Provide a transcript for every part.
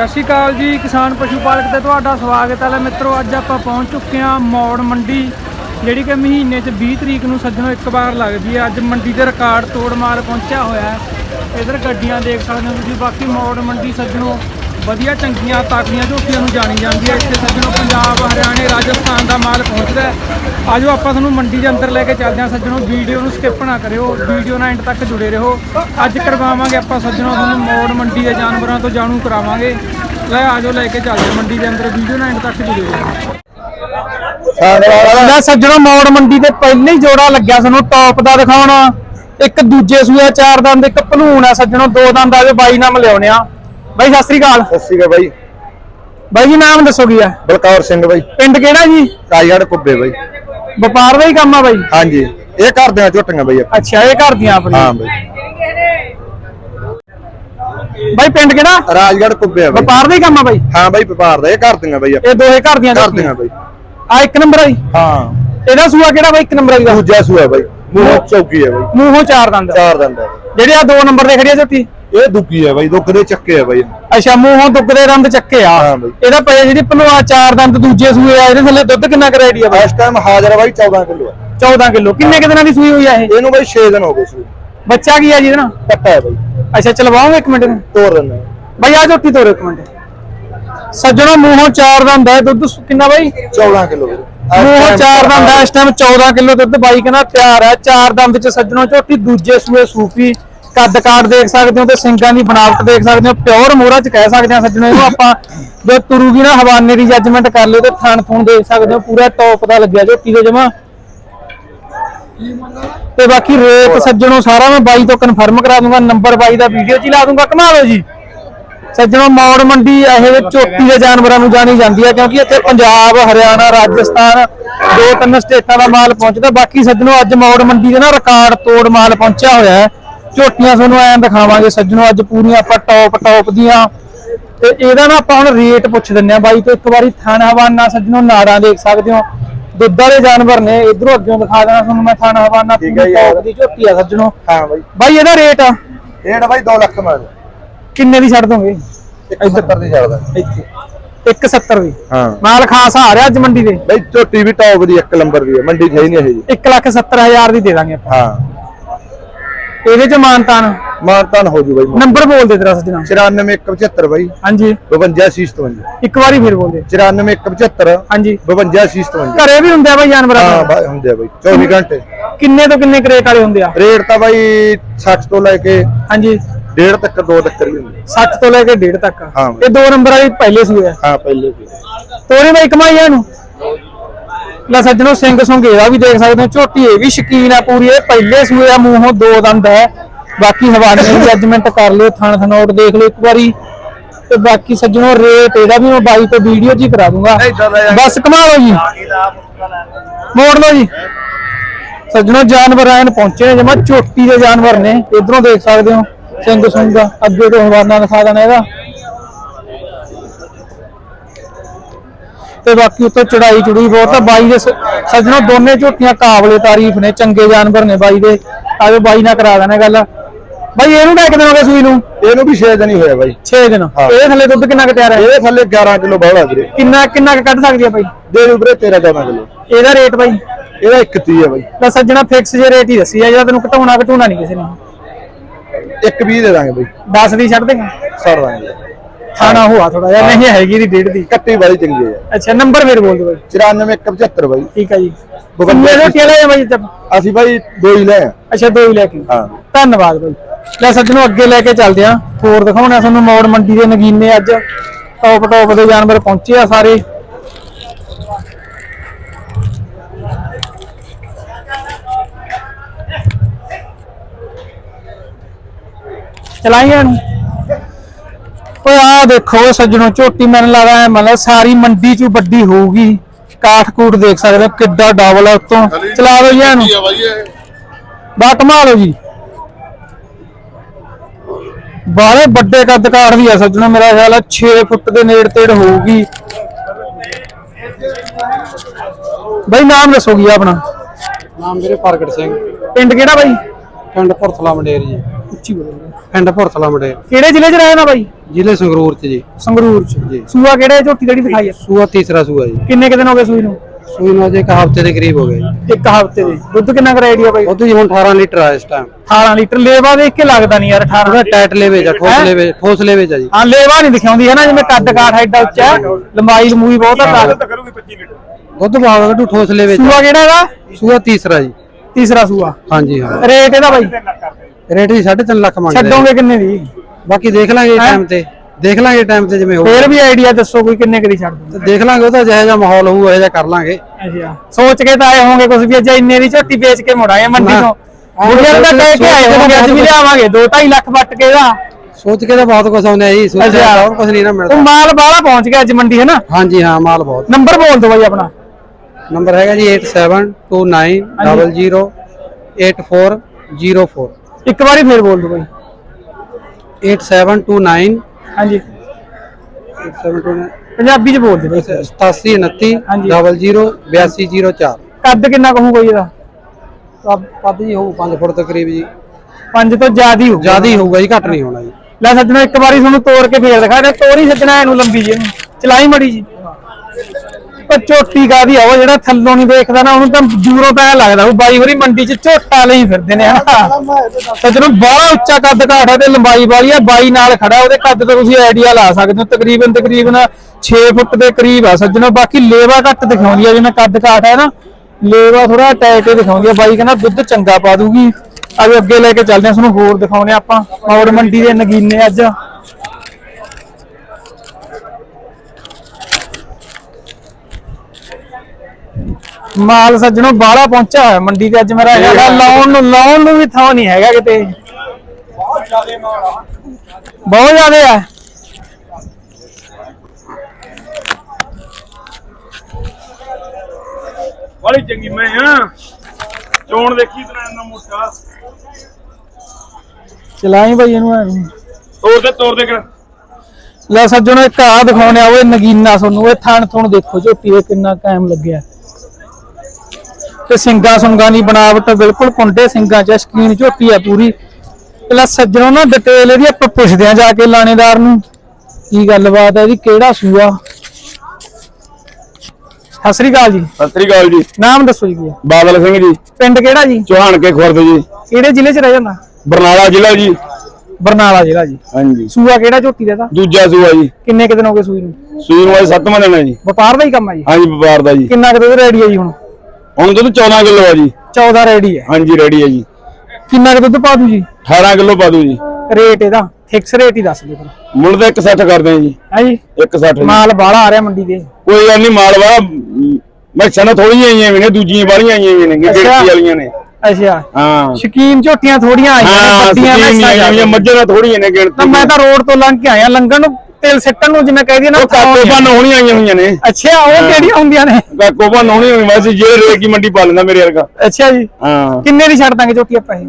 ਸਤਿ ਸ਼੍ਰੀ ਅਕਾਲ ਜੀ, ਕਿਸਾਨ ਪਸ਼ੂ ਪਾਲਕ ਤੇ ਤੁਹਾਡਾ ਸਵਾਗਤ ਹੈ ਲੈ ਮਿੱਤਰੋ, ਅੱਜ ਆਪਾਂ ਪਹੁੰਚ ਚੁੱਕੇ ਹਾਂ ਮੌੜ ਮੰਡੀ, ਜਿਹੜੀ ਕਿ ਮਹੀਨੇ 'ਚ 20 ਤਰੀਕ ਨੂੰ ਸੱਜਣੋ ਇੱਕ ਵਾਰ ਲੱਗਦੀ ਹੈ। ਅੱਜ ਮੰਡੀ ਦੇ ਰਿਕਾਰਡ ਤੋੜ ਮਾਰ ਪਹੁੰਚਿਆ ਹੋਇਆ ਹੈ। ਇਧਰ ਗੱਡੀਆਂ ਦੇਖ ਸਕਦੇ ਹੋ ਤੁਸੀਂ, ਬਾਕੀ ਮੌੜ ਮੰਡੀ ਸੱਜਣੋ ਵਧੀਆ ਚੰਗੀਆਂ ਤਾਕੀਆਂ ਝੋਟੀਆਂ ਨੂੰ ਜਾਣੀ ਜਾਂਦੀ ਹੈ। ਇੱਥੇ ਸੱਜਣੋ, ਪੰਜਾਬ, ਹਰਿਆਣੇ, ਰਾਜਸਥਾਨ ਦਾ ਮਾਲ ਪਹੁੰਚਦਾ ਆਜੋ, ਆਪਾਂ ਤੁਹਾਨੂੰ ਮੰਡੀ ਦੇ ਅੰਦਰ ਲੈ ਕੇ ਚੱਲਦੇ ਹਾਂ। ਸੱਜਣੋ, ਵੀਡੀਓ ਨੂੰ ਸਕਿਪ ਨਾ ਕਰਿਓ। ਵੀਡੀਓ ਨਾਲ ਐਂਡ ਤੱਕ ਜੁੜੇ ਰਹੋ। ਅੱਜ ਕਰਵਾਵਾਂਗੇ ਆਪਾਂ ਸੱਜਣੋ ਤੁਹਾਨੂੰ ਮੌੜ ਮੰਡੀ ਦੇ ਜਾਨਵਰਾਂ ਤੋਂ ਜਾਣੂ ਕਰਾਵਾਂਗੇ। ਲੈ, ਆਜੋ, ਲੈ ਕੇ ਚੱਲਦੇ ਮੰਡੀ ਦੇ ਅੰਦਰ। ਵੀਡੀਓ ਨਾਲ ਐਂਡ ਤੱਕ ਜੁੜੇ ਰਹੋ। ਲੈ, ਸੱਜਣੋ, ਮੌੜ ਮੰਡੀ ਤੇ ਪਹਿਲੇ ਹੀ ਜੋੜਾ ਲੱਗਿਆ ਸਾਨੂੰ ਟੌਪ ਦਾ ਦਿਖਾਉਣਾ। ਇੱਕ ਦੂਜੇ ਸੂਆ ਚਾਰ ਦੰਦ, ਇੱਕ ਭਲੂਣ ਆ ਸੱਜਣੋ, ਦੋ ਦੰਦ ਆ ਬਾਈ ਨਾਮ ਲਿਆਉਣੇ ਆ ਬਾਈ ਸਤਿ ਸ੍ਰੀ ਅਕਾਲ। ਸਤਿ ਸ਼੍ਰੀ ਅਕਾਲ ਬਾਈ। ਬਾਈ ਜੀ ਨਾਮ ਦੱਸੋ ਕੀ ਆ? ਬਲਕੌਰ ਸਿੰਘ ਬਾਈ। ਪਿੰਡ ਕਿਹੜਾ ਜੀ? ਰਾਜਗੜ੍ਹ ਕੁੱਬੇ ਬਾਈ। ਵਪਾਰ ਦਾ ਹੀ ਕੰਮ ਆ ਬਾਈ? ਹਾਂਜੀ ਇਹ ਘਰ ਦੀਆਂ ਝੋਟੀਆਂ ਬਾਈ ਆਪਾਂ। ਅੱਛਾ ਇਹ ਘਰ ਦੀਆਂ ਆਪਣੀਆਂ। ਹਾਂ ਬਾਈ। ਬਾਈ ਪਿੰਡ ਕਿਹੜਾ? ਰਾਜਗੜ੍ਹ ਕੁੱਬੇ ਆ ਬਾਈ। ਵਪਾਰ ਦਾ ਹੀ ਕੰਮ ਆ ਬਾਈ? ਹਾਂ ਬਾਈ ਵਪਾਰ ਦਾ ਇਹ ਘਰ ਦੀਆਂ ਬਾਈ ਆਪਾਂ। ਇਹ ਦੋਹੇ ਘਰ ਦੀਆਂ ਘਰ ਦੀਆਂ ਬਾਈ। ਆ ਇੱਕ ਨੰਬਰ ਆ ਜੀ। ਹਾਂ। ਇਹਦਾ ਸੂਆ ਕਿਹੜਾ ਬਾਈ? ਇੱਕ ਨੰਬਰ ਆ ਦਾ। ਦੂਜਾ ਸੂਆ ਬਾਈ। ਮੂੰਹ ਚੌਕੀ ਹੈ ਬਾਈ। ਮੂੰਹੋਂ ਚਾਰ ਦੰਦ ਚਾਰ ਦੰਦ ਜਿਹੜੇ ਆ ਦੋ ਨੰਬਰ ਦੇ ਖੜੀ ਆ ਝੋਟੀ। ਇਹ ਦੁੱਗੀ ਹੈ ਬਾਈ ਦੁੱਗ ਦੇ ਚੱਕੇ ਆ ਬਾਈ ਅੱਛਾ ਮੂੰਹੋਂ ਦੁੱਗਦੇ ਦੰਦ ਚੱਕੇ ਆ। ਹਾਂ ਬਾਈ। ਇਹਦਾ ਪਏ ਜਿਹੜੀ ਭਲਵਾ ਚਾਰ ਦੰਦ ਦੂਜੇ ਸੂਏ ਆ ਇਹਦੇ ਥੱਲੇ ਦੁੱਧ ਕਿੰਨਾ ਕਰ ਆਈਡੀਆ ਬਾਈ? ਇਸ ਟਾਈਮ ਹਾਜ਼ਰ ਆ ਬਾਈ 14 ਕਿਲੋ 14 ਕਿਲੋ। ਕਿੰਨੇ ਕਿ ਦਿਨਾਂ ਦੀ ਸੂਈ ਹੋਈ ਆ ਇਹ? ਇਹਨੂੰ ਬਾਈ 6 ਦਿਨ ਹੋ ਗਏ ਸੂ ਬੱਚਾ ਕੀ ਆ ਜੀ ਇਹਦਾ? ਕੱਟਾ ਹੈ ਬਾਈ। ਅੱਛਾ ਚਲਵਾਉਂਗੇ ਇੱਕ ਮਿੰਟ ਨੂੰ ਤੋੜ ਦਿੰਦੇ ਬਾਈ ਆ ਝੋਟੀ ਤੋਰੋ ਇੱਕ ਮਿੰਟ। ਸੱਜਣੋ ਮੂੰਹੋਂ ਚਾਰ ਦੰਦ ਹੈ ਦੁੱਧ ਸ- ਕਿੰਨਾ ਬਾਈ? 14 ਕਿਲੋ ਵੀਰੇ। ਇਸ ਮੂੰਹੋਂ time ਚਾਰ ਦੰਦ ਹੈ ਇਸ ਟਾਈਮ 14 ਕਿਲੋ ਦੁੱਧ ਬਾਈ ਕਹਿੰਦਾ ਤਿਆਰ ਹੈ ਚਾਰ ਦੰਦ ਚ ਸੱਜਣੋ ਝੋਟੀ ਦੂਜੇ ਸੂਏ ਸੂਪੀ। ਕੱਦ ਕਾਟ ਦੇਖ ਸਕਦੇ ਹੋ ਤੇ ਸਿੰਗਾਂ ਦੀ ਬਣਾਵਟ ਦੇਖ ਸਕਦੇ ਹੋ, ਪਿਓਰ ਮੋਹਰਾ ਚ ਕਹਿ ਸਕਦੇ ਹਾਂ ਸੱਜਣੋ, ਇਹਨੂੰ ਆਪਾਂ ਜੋ ਤੁਰੂਗੀ ਨਾ ਹਵਾਨੇ ਦੀ ਜੱਜਮੈਂਟ ਕਰ ਲਿਓ ਤੇ ਥਣ ਥੂਣ ਦੇਖ ਸਕਦੇ ਹੋ, ਪੂਰਾ ਟੌਪ ਦਾ ਲੱਗਿਆ ਝੋਟੀ ਦੇ ਜਮਾ। ਤੇ ਬਾਕੀ ਰੇਟ ਸੱਜਣੋ, ਸਾਰਾ ਮੈਂ ਬਾਈ ਤੋਂ ਕਨਫਰਮ ਕਰਾ ਦੂੰਗਾ ਨੰਬਰ ਬਾਈ ਦਾ ਵੀਡੀਓ 'ਚ ਲਾ ਦੂੰਗਾ ਕਮਾ ਲਓ ਜੀ। ਸੱਜਣੋ, ਮੌੜ ਮੰਡੀ ਇਹ ਚੋਟੀ ਦੇ ਜਾਨਵਰਾਂ ਨੂੰ ਜਾਣੀ ਜਾਂਦੀ ਹੈ ਕਿਉਂਕਿ ਇੱਥੇ ਪੰਜਾਬ, ਹਰਿਆਣਾ, ਰਾਜਸਥਾਨ ਦੋ ਤਿੰਨ ਸਟੇਟਾਂ ਦਾ ਮਾਲ ਪਹੁੰਚਦਾ, ਬਾਕੀ ਸੱਜਣੋ, ਅੱਜ ਮੌੜ ਮੰਡੀ ਦੇ ਨਾ ਰਿਕਾਰਡ ਤੋੜ ਮਾਲ ਪਹੁੰਚਿਆ ਹੋਇਆ ਹੈ। ਝੋਟੀਆਂ ਤੁਹਾਨੂੰ ਐਂ ਦਿਖਾਵਾਂਗੇ ਸੱਜਣੋ ਅੱਜ ਪੂਰੀਆਂ ਆਪਾਂ ਟੌਪ ਟੌਪ ਦੀਆਂ। ਤੇ ਇਹਦਾ ਨਾ ਆਪਾਂ ਹੁਣ ਰੇਟ ਪੁੱਛ ਦਿੰਨੇ ਆ ਬਾਈ ਤੋਂ ਇੱਕ ਵਾਰੀ ਥਾਣਾ ਹਵਾਨਾ ਸੱਜਣੋ ਨਾੜਾਂ ਦੇਖ ਸਕਦੇ ਹੋ। ਦੁੱਧ ਵਾਲੇ ਜਾਨਵਰ ਨੇ ਇਧਰੋਂ ਅੱਗੇ ਦਿਖਾ ਦੇਣਾ ਤੁਹਾਨੂੰ ਮੈਂ ਥਾਣਾ ਹਵਾਨਾ ਪੂਰੀ। ਟੌਪ ਦੀ ਝੋਟੀ ਆ ਸੱਜਣੋ। ਹਾਂ ਬਾਈ। ਬਾਈ ਇਹਦਾ ਰੇਟ ਇਹ ਨਾ ਬਾਈ 2 ਲੱਖ ਮਾਰ। ਕਿੰਨੇ ਦੀ ਛੱਡ ਦੋਗੇ? 170 ਦੀ ਛੱਡਦਾ ਇੱਥੇ। 170 ਦੀ? ਹਾਂ। ਮਾਲ ਖਾਸ ਆ ਰਿਹਾ ਅੱਜ ਮੰਡੀ ਦੇ? ਬਾਈ ਝੋਟੀ ਵੀ ਟੌਪ ਦੀ ਇੱਕ ਨੰਬਰ ਦੀ ਹੈ ਮੰਡੀ 'ਚ ਹੈ ਨਹੀਂ ਇਹ ਜੀ 1 ਲੱਖ 70 ਹਜ਼ਾਰ ਦੀ ਦੇ ਦਾਂਗੇ ਆਪਾਂ। ਹਾਂ। ਇਹਦੇ ਚ ਮਾਨਤਾਨ? ਮਾਨਤਾਨ ਹੋ ਜੂ ਬਾਈ ਨੰਬਰ ਬੋਲ ਦੇ ਤੇਰਾ ਸੱਜਣਾ 94175 ਬਾਈ। ਹਾਂਜੀ। 52 ਇੱਕ ਵਾਰੀ ਫਿਰ ਬੋਲ ਦੇ। 94175 ਹਾਂਜੀ। 52 ਘਰੇ ਵੀ ਹੁੰਦੇ ਆ ਬਾਈ ਜਾਨਵਰਾਂ ਹਾਂ ਦੇ? ਬਾਈ ਹੁੰਦੇ ਆ ਬਾਈ। 24 ਘੰਟੇ। ਕਿੰਨੇ ਤੋਂ ਕਿੰਨੇ ਕਰੇਟ ਵਾਲੇ ਹੁੰਦੇ ਆ? ਰੇਟ ਤਾਂ ਬਾਈ 60 ਤੋਂ ਲੈ ਕੇ ਹਾਂਜੀ। 1.5 ਤੱਕ 2 ਤੱਕ ਹੀ ਹੁੰਦੇ। 60 ਤੋਂ ਲੈ ਕੇ 1.5 ਤੱਕ। ਹਾਂ। ਇਹ ਦੋ ਨੰਬਰ ਵਾਲੀ ਪਹਿਲੇ ਆ ਹਾਂ ਪਹਿਲੇ ਵੀ ਤੋਰੇ ਬਾਈ ਕਮਾਈ ਇਹਨੂੰ ਲੈ ਸੱਜਣੋ ਸਿੰਘ ਇਹਦਾ ਵੀ ਦੇਖ ਸਕਦੇ ਹੋ। ਝੋਟੀ ਇਹ ਵੀ ਸ਼ਕੀਨ ਆ ਪੂਰੀ ਇਹ ਪਹਿਲੇ ਸੂਏ ਆ ਮੂੰਹੋਂ ਦੋ ਦੰਦ ਹੈ। ਬਾਕੀ ਹਵਾਨੇ ਦੀ ਜੱਜਮੈਂਟ ਕਰ ਲਿਓ ਥਣ ਥਨੋਟ ਦੇਖ ਲਿਓ ਇੱਕ ਵਾਰੀ। ਤੇ ਬਾਕੀ ਸੱਜਣੋ ਰੇਟ ਇਹਦਾ ਵੀ ਮੈਂ ਬਾਈ ਤੋਂ ਵੀਡੀਓ ਜੀ ਕਰਾ ਦੂੰਗਾ। ਬਸ ਕਮਾ ਲਓ ਜੀ। ਮੋੜ ਲਓ ਜੀ। ਸੱਜਣੋ ਜਾਨਵਰ ਆਇਨ ਪਹੁੰਚੇ ਨੇ ਜਮਾ ਚੋਟੀ ਦੇ ਜਾਨਵਰ ਨੇ। ਇਧਰੋਂ ਦੇਖ ਸਕਦੇ ਹੋ ਸਿੰਘ ਸੁੰਗਾ ਅੱਗੇ ਤੋਂ ਹਵਾਨਾ ਦਿਖਾ ਦੇਣਾ ਇਹਦਾ। ਤੇ ਬਾਕੀ ਉੱਤੇ ਚੜਾਈ ਚੁੜੀ ਬਹੁਤ ਆ। ਬਾਈ ਦੇ ਸੱਜਣੋ ਦੋਨੇ ਝੋਟੀਆਂ ਕਾਬਲੇ ਤਾਰੀਫ ਨੇ ਚੰਗੇ ਜਾਨਵਰ ਨੇ ਬਾਈ ਦੇ। ਆਜੋ ਬਾਈ ਨਾਲ ਕਰਾ ਦੇਣਾ ਗੱਲ। ਬਾਈ ਇਹਨੂੰ ਲੈ ਕੇ ਦੇਣੋਗੇ ਸੂਈ ਨੂੰ? ਇਹਨੂੰ ਵੀ 6 ਦਿਨ ਹੀ ਹੋਇਆ ਬਾਈ। 6 ਦਿਨ। ਹਾਂ। ਇਹਦੇ ਥੱਲੇ ਦੁੱਧ ਕਿੰਨਾ ਕੁ ਤਿਆਰ ਹੈ? ਇਹਦੇ ਥੱਲੇ 11 ਕਿਲੋ ਬੌਲਾ ਵੀਰੇ। ਕਿੰਨਾ ਕਿੰਨਾ ਕੁ ਕੱਢ ਸਕਦੀ ਆ ਬਾਈ? ਦੇ ਦੂ ਵੀਰੇ 13 14 ਕਿਲੋ। ਇਹਦਾ ਰੇਟ ਬਾਈ? ਇਹਦਾ 31 ਹੈ ਬਾਈ। ਲੈ ਸੱਜਣਾ ਫਿਕਸ ਜੇ ਰੇਟ ਹੀ ਦੱਸੀ ਆ ਜਿਹੜਾ ਤੈਨੂੰ ਘਟਾਉਣਾ ਘਟਾਉਣਾ ਨਹੀਂ ਕਿਸੇ ਨੇ। ਇੱਕ 20 ਦੇ ਦਾਂਗੇ ਬਾਈ। 10 ਦੀ ਛੱਡ ਦੇਗਾ ਸੜ ਦਾਂਗੇ। ਖਾਣਾ ਹੋਆ ਥੋੜਾ ਜਿਹਾ ਨਹੀਂ ਹੈਗੀ ਦੀ ਡੇਢ ਦੀ। ਕੱਟੀ ਵਾਲੀ ਚੰਗੀ ਹੈ। ਅੱਛਾ ਨੰਬਰ ਫਿਰ ਬੋਲ ਦਿਓ ਬਾਈ। 94175 ਬਾਈ। ਠੀਕ ਆ ਜੀ। ਕਿੰਨੇ ਰੋਟੀਆਂ ਲੈ ਬਾਈ ਜਦ ਅਸੀਂ ਬਾਈ ਦੋ ਹੀ ਲੈ ਅੱਛਾ ਦੋ ਹੀ ਲੈ ਕੇ। ਹਾਂ। ਧੰਨਵਾਦ ਬਾਈ। ਲੈ ਸੱਜਣੋ ਅੱਗੇ ਲੈ ਕੇ ਚੱਲਦੇ ਆਂ ਹੋਰ ਦਿਖਾਉਣਾ ਤੁਹਾਨੂੰ ਮੌੜ ਮੰਡੀ ਦੇ ਨਗੀਨੇ ਅੱਜ। ਟੌਪ ਟੌਪ ਦੇ ਜਾਨਵਰ ਪਹੁੰਚੇ ਆ ਸਾਰੇ। ਚਲਾਈਆਂ ਨੂੰ। ਓਏ ਆ ਦੇਖੋ ਸੱਜਣੋ ਝੋਟੀ ਮੈਨੂੰ ਲੱਗਦਾ ਐ ਮਤਲਬ ਸਾਰੀ ਮੰਡੀ ਚ ਵੱਡੀ ਹੋਊਗੀ। ਕਾਠਕੂਟ ਦੇਖ ਸਕਦੇ ਹੋ ਕਿੱਡਾ ਡਬਲ ਆ ਉੱਤੋਂ। ਚਲਾ ਲਓ ਜੀ ਇਹਨੂੰ। ਬਾ ਕਮਾ ਲਓ ਜੀ। ਬਾਲੇ ਵੱਡੇ ਕੱਦ ਕਾਠ ਦੀ ਆ ਸੱਜਣੋ ਮੇਰਾ ਖਿਆਲ ਆ 6 ਫੁੱਟ ਦੇ ਨੇੜੇ ਤੇੜ ਹੋਊਗੀ। ਬਈ ਨਾਮ ਦੱਸੋ ਕੀ ਆ ਆਪਣਾ? ਨਾਮ ਵੀਰੇ ਪ੍ਰਗਟ ਸਿੰਘ। ਪਿੰਡ ਕਿਹੜਾ ਬਾਈ? ਪਿੰਡ ਪੁਰਥਲਾ ਮੰਡੇਰ ਜੀ। ਉੱਚੀ ਬੋਲੋ ਪਿੰਡ ਭੁਰਥਲਾ ਮੰਡੇ। ਕਿਹੜੇ ਜ਼ਿਲ੍ਹੇ 'ਚ ਰਹੇ ਨਾ ਬਾਈ? ਜ਼ਿਲ੍ਹੇ ਸੰਗਰੂਰ ਚ ਜੀ। ਸੰਗਰੂਰ 'ਚ। ਜੀ। ਸੂਆ ਕਿਹੜੇ ਝੋਟੀ ਜਿਹੜੀ ਦਿਖਾਈ ਹੈ ਸੂਆ ਤੀਸਰਾ ਸੂਆ ਜੀ। ਕਿੰਨੇ ਕੁ ਦਿਨ ਹੋ ਗਏ ਸੂਈ ਨੂੰ? ਸੂਈ ਨੂੰ ਅਜੇ ਇੱਕ ਹਫ਼ਤੇ ਦੇ ਕਰੀਬ ਹੋ ਗਏ ਜੀ। ਇੱਕ ਹਫ਼ਤੇ ਦੇ। ਦੁੱਧ ਕਿੰਨਾ ਕਰ ਆਈਡੀਆ ਬਾਈ? ਉਹ ਜੀ ਹੁਣ 18 ਲੀਟਰ ਆ ਇਸ ਟਾਈਮ 18 ਲੀਟਰ। ਲੇਵਾ ਦੇਖ ਕੇ ਲੱਗਦਾ ਨਹੀਂ ਯਾਰ 18 ਉਹਦਾ ਟਾਈਟ ਲੈਵੇ ਜਾਂ ਠੋਸ? ਲੈਵੇ ਠੋਸ ਲੈਵੇ ਜਾਂ ਜੀ। ਹਾਂ ਲੇਵਾ ਨਹੀਂ ਦਿਖਾਉਂਦੀ ਹੈ ਨਾ ਜਿਵੇਂ ਕੱਦ ਕਾਠ ਐਡਾ ਉੱਚਾ ਲੰਬਾਈ ਲਮੂਈ ਬਹੁਤ ਹੈ ਦੁੱਧ ਬਹੁਤ ਘਟੂ ਠੋਸ ਲੈਵੇ ਸੂਆ ਕਿਹੜਾ ਹੈਗਾ? ਸੂਆ ਤੀਸਰਾ ਜੀ। ਤੀਸਰਾ ਸੂਆ। ਹਾਂਜੀ ਹਾਂ। ਰੇਟ ਇਹਦਾ ਬਾਈ? ਰੇਟ ਜੀ 3.5 ਲੱਖ ਮੰਗਦੇ। ਛੱਡੋਗੇ ਕਿੰਨੇ ਦੀ? ਬਾਕੀ ਦੇਖ ਲਾਂਗੇ ਟਾਈਮ ਤੇ ਦੇਖ ਲਾਂਗੇ ਟਾਈਮ ਤੇ ਜਿਵੇਂ ਹੋਊ ਫੇਰ ਵੀ ਆਈਡੀਆ ਦੱਸੋ ਕੋਈ ਕਿੰਨੇ ਕਦੀ ਛੱਡ ਦੋ ਤੇ ਦੇਖ ਲਾਂਗੇ ਉਹਦਾ ਜਿਹੋ ਜਿਹਾ ਮਾਹੌਲ ਹੋਊ ਇਹੋ ਜਿਹਾ ਕਰ ਲਾਂਗੇ। ਅੱਛਾ। ਸੋਚ ਕੇ ਤਾਂ ਆਏ ਹੋਵੋਗੇ ਕੁਝ ਵੀ ਅੱਜ ਇੰਨੇ ਦੀ ਝੋਟੀ ਵੇਚ ਕੇ ਮੁੜ ਆਏ ਮੰਡੀ। ਤੋਂ। ਮੁੰਡਿਆਂ ਨੂੰ ਤਾਂ ਕਹਿ ਕੇ ਆਏ ਹੋਵੋਗੇ ਅੱਜ ਵੀ ਲਿਆਵਾਂਗੇ 2.5 ਲੱਖ ਵੱਟ ਕੇ ਦਾ। ਸੋਚ ਕੇ ਤਾਂ ਬਹੁਤ ਕੁਝ ਆਉਂਦਾ ਜੀ ਸੋਚਿਆ ਅੱਛਾ। ਬਹੁਤ ਕੁਝ ਨਹੀਂ ਨਾ ਉਹ ਮਿਲਦਾ ਮਾਲ ਬਾਹਲਾ ਪਹੁੰਚ ਗਿਆ ਅੱਜ ਮੰਡੀ ਹੈ ਨਾ ਹਾਂਜੀ ਹਾਂ ਮਾਲ ਬਹੁਤ। ਨੰਬਰ ਬੋਲ ਦਿਓ ਬਾਈ ਆਪਣਾ। ਨੰਬਰ ਹੈਗਾ ਜੀ 8729008404 ਇੱਕ ਵਾਰੀ ਫੇਰ ਬੋਲ ਦਿਓ ਬਾਈ। 8729 ਹਾਂਜੀ। 8729 ਪੰਜਾਬੀ ਚ ਬੋਲ ਦਿਓ। ਬਾਈ 8729 ਹਾਂਜੀ। 008204 ਕੱਦ ਕਿੰਨਾ ਕਹੂ ਕੋਈ ਇਹਦਾ? ਕੱਦ ਕੱਦ ਜੀ ਹੋਊ 5 ਫੁੱਟ ਦੇ ਕਰੀਬ ਜੀ। ਪੰਜ ਤੋਂ ਜ਼ਿਆਦਾ ਹੀ ਹੋਊ ਜ਼ਿਆਦਾ ਹੀ ਹੋਊਗਾ ਜੀ ਘੱਟ ਨਹੀਂ ਹੋਣਾ ਜੀ। ਲੈ ਸੱਜਣੋ ਇੱਕ ਵਾਰੀ ਤੁਹਾਨੂੰ ਤੋੜ ਕੇ ਫੇਰ ਦਿਖਾ ਦੇ। ਤੋਰੀ ਸੱਜਣਾ ਇਹਨੂੰ ਲੰਬੀ ਜੀ ਚਲਾਈ ਮੜੀ ਜੀ ਉਹ ਝੋਟੀ ਕਾਦੀ ਆ ਉਹ ਜਿਹੜਾ ਥੱਲੋਂ ਨਹੀਂ ਦੇਖਦਾ ਨਾ, ਉਹਨੂੰ ਤਾਂ ਦੂਰੋਂ ਪੈ ਲੱਗਦਾ, ਉਹ ਬਾਈ ਹੋਰੀ ਮੰਡੀ 'ਚ ਝੋਟਾ ਲਈ ਫਿਰਦੇ ਨੇ, ਹਨਾ? ਸੱਜਣੋ ਬਾਹਲਾ ਉੱਚਾ ਕੱਦ ਕਾਠ ਤੇ ਲੰਬਾਈ ਵਾਲੀ ਆ, ਬਾਈ ਨਾਲ ਖੜਾ, ਉਹਦੇ ਕੱਦ ਤੋਂ ਤੁਸੀਂ ਆਈਡੀਆ ਲਾ ਸਕਦੇ ਹੋ, ਤਕਰੀਬਨ ਤਕਰੀਬਨ 6 ਫੁੱਟ ਦੇ ਕਰੀਬ ਆ ਸੱਜਣੋ, ਬਾਕੀ ਲੇਵਾ ਘੱਟ ਦਿਖਾਉਂਦੀ ਆ, ਜਿਵੇਂ ਕੱਦ ਕਾਠ ਹੈ ਨਾ, ਲੇਵਾ ਥੋੜਾ ਟਾਈਟ ਦਿਖਾਉਂਦੀ ਆ, ਬਾਈ ਕਹਿੰਦਾ ਦੁੱਧ ਚੰਗਾ ਪਾ ਦੂਗੀ। ਅੱਜ ਅੱਗੇ ਲੈ ਕੇ ਚੱਲਦੇ ਆ, ਤੁਹਾਨੂੰ ਹੋਰ ਦਿਖਾਉਣੇ ਆ ਆਪਾਂ ਮੌੜ ਮੰਡੀ ਦੇ ਨਗੀਨੇ ਅੱਜ। ਮਾਲ ਸੱਜਣੋ ਬਾਹਲਾ ਪਹੁੰਚਿਆ ਹੋਇਆ ਮੰਡੀ ਤੇ ਅੱਜ ਮੇਰਾ ਹੈਗਾ ਲਾਉਣ ਨੂੰ ਲਾਉਣ ਨੂੰ ਵੀ ਥਾਂ ਨਹੀਂ ਹੈਗਾ ਕਿਤੇ। ਬਹੁਤ ਜ਼ਿਆਦੇ ਆ। ਬੜੀ ਚੰਗੀ ਮੈਂ ਆ ਚੋਣ ਦੇਖੀ ਤਨਾ ਇੰਨਾ ਮੋਟਾ। ਚਲਾਈ ਬਾਈ ਇਹਨੂੰ। ਤੋੜ ਦੇ ਤੋੜ ਦੇ ਕਰ ਲੈ ਸੱਜਣੋ ਇੱਕ ਆ ਦਿਖਾਉਣੇ ਆ ਉਹ ਨਗੀਨਾ ਤੁਹਾਨੂੰ ਇਹ ਥਣ ਥੁਣ ਦੇਖੋ ਝੋਟੀ ਇਹ ਕਿੰਨਾ ਕਾਇਮ ਲੱਗਿਆ। ਤੇ ਸਿੰਗਾ ਸੁੰਗਾ ਦੀ ਬਣਾਵਟ ਬਿਲਕੁਲ ਕੁੰਡੇ ਸਿੰਗਾਂ ਚ ਸਕੀਨ ਝੋਟੀ ਆ ਪੂਰੀ। ਪਹਿਲਾਂ ਸੱਜਣੋ ਨਾ ਡਿਟੇਲ ਇਹਦੀ ਆਪਾਂ ਪੁੱਛਦੇ ਆ ਜਾ ਕੇ ਲਾਣੇਦਾਰ ਨੂੰ। ਕੀ ਗੱਲਬਾਤ ਹੈ ਇਹਦੀ ਕਿਹੜਾ ਸੂਆ? ਸਤਿ ਸ੍ਰੀ ਅਕਾਲ ਜੀ। ਸਤਿ ਸ੍ਰੀ ਅਕਾਲ ਜੀ। ਨਾਮ ਦੱਸੋ ਜੀ ਕੀ ਹੈ ਬਾਦਲ ਸਿੰਘ ਜੀ। ਪਿੰਡ ਕਿਹੜਾ ਜੀ? ਚੌਹਾਨ ਕੇ ਖੁਰਦ ਜੀ। ਕਿਹੜੇ ਜ਼ਿਲ੍ਹੇ ਚ ਰਹਿ ਜਾਂਦਾ? ਬਰਨਾਲਾ ਜ਼ਿਲ੍ਹਾ ਜੀ। ਬਰਨਾਲਾ ਜ਼ਿਲ੍ਹਾ ਜੀ। ਹਾਂਜੀ। ਸੂਆ ਕਿਹੜਾ ਝੋਟੀ ਦਾ ਇਹਦਾ? ਦੂਜਾ ਸੂਆ ਜੀ। ਕਿੰਨੇ ਕੁ ਦਿਨ ਹੋ ਗਏ ਸੂਈ ਨੂੰ? ਸੂਈ ਨੂੰ ਅੱਜ ਸੱਤਵਾਂ ਦਿਨ ਹੈ ਜੀ। ਵਪਾਰ ਦਾ ਹੀ ਕੰਮ ਹੈ ਜੀ? ਹਾਂਜੀ ਵਪਾਰ ਦਾ ਜੀ। ਕਿੰਨਾ ਕੁ ਦੁੱਧ ਰੈਡੀ ਹੈ ਜੀ ਹੁਣ? ਹੁਣ ਦੁੱਧ 14 ਕਿਲੋ ਆ ਜੀ। 14 ਰੈਡੀ ਹੈ ਹਾਂਜੀ ਰੈਡੀ ਹੈ ਜੀ। ਕਿੰਨਾ ਕੁ ਦੁੱਧ ਪਾ ਦੂ ਜੀ? 18 ਕਿਲੋ ਪਾ ਦੂ ਜੀ। ਰੇਟ ਇਹਦਾ ਫਿਕਸ ਰੇਟ ਹੀ ਦੱਸ ਦਿਓ ਫਿਰ। ਮੁੱਲ ਤਾਂ 160 ਕਰਦੇ ਆ ਜੀ। ਹੈ ਜੀ? 160 ਮਾਲ ਬਾਹਲਾ ਆ ਰਿਹਾ ਮੰਡੀ ਦੇ। ਕੋਈ ਗੱਲ ਨਹੀਂ ਮਾਲ ਵਾ ਮੈਂ ਛਣਾ ਥੋੜੀਆਂ ਆਈਆਂ ਵੀ ਨੇ ਦੂਜੀਆਂ ਵਾਲੀਆਂ ਆਈਆਂ ਵੀ ਨੇ ਗਿਣਤੀ ਵਾਲੀਆਂ ਨੇ। ਅੱਛਾ। ਹਾਂ। ਸ਼ਕੀਨ ਝੋਟੀਆਂ ਥੋੜੀਆਂ ਆਈਆਂ ਨੇ ਵੱਡੀਆਂ। ਮੱਝਾਂ ਥੋੜੀਆਂ ਨੇ ਗਿਣਤੀ ਤਾਂ ਮੈਂ ਤਾਂ ਰੋਡ ਤੋਂ ਲੰਘ ਕੇ ਆਇਆ ਲੰਘਣ ਨੂੰ ਤੇਲ ਸਿੱਟਣ ਨੂੰ ਜਿਵੇਂ ਕਹਿ ਦਈਏ ਨਾ ਉਹ ਕਾਕੋ ਬੰਨ ਆਈਆਂ ਹੋਈਆਂ ਨੇ। ਅੱਛਾ ਉਹ ਕਿਹੜੀਆਂ ਹੁੰਦੀਆਂ ਨੇ? ਕਾਕੋ ਬੰਨ ਹੋਣੀ ਹੋਈ ਵੈਸੇ ਜੇ ਰੇਕੀ ਮੰਡੀ ਪਾ ਲੈਂਦਾ ਮੇਰੇ ਵਰਗਾ। ਅੱਛਾ ਜੀ। ਹਾਂ। ਕਿੰਨੇ ਦੀ ਛੱਡ ਦਾਂਗੇ ਝੋਟੀ ਆਪਾਂ ਇਹ?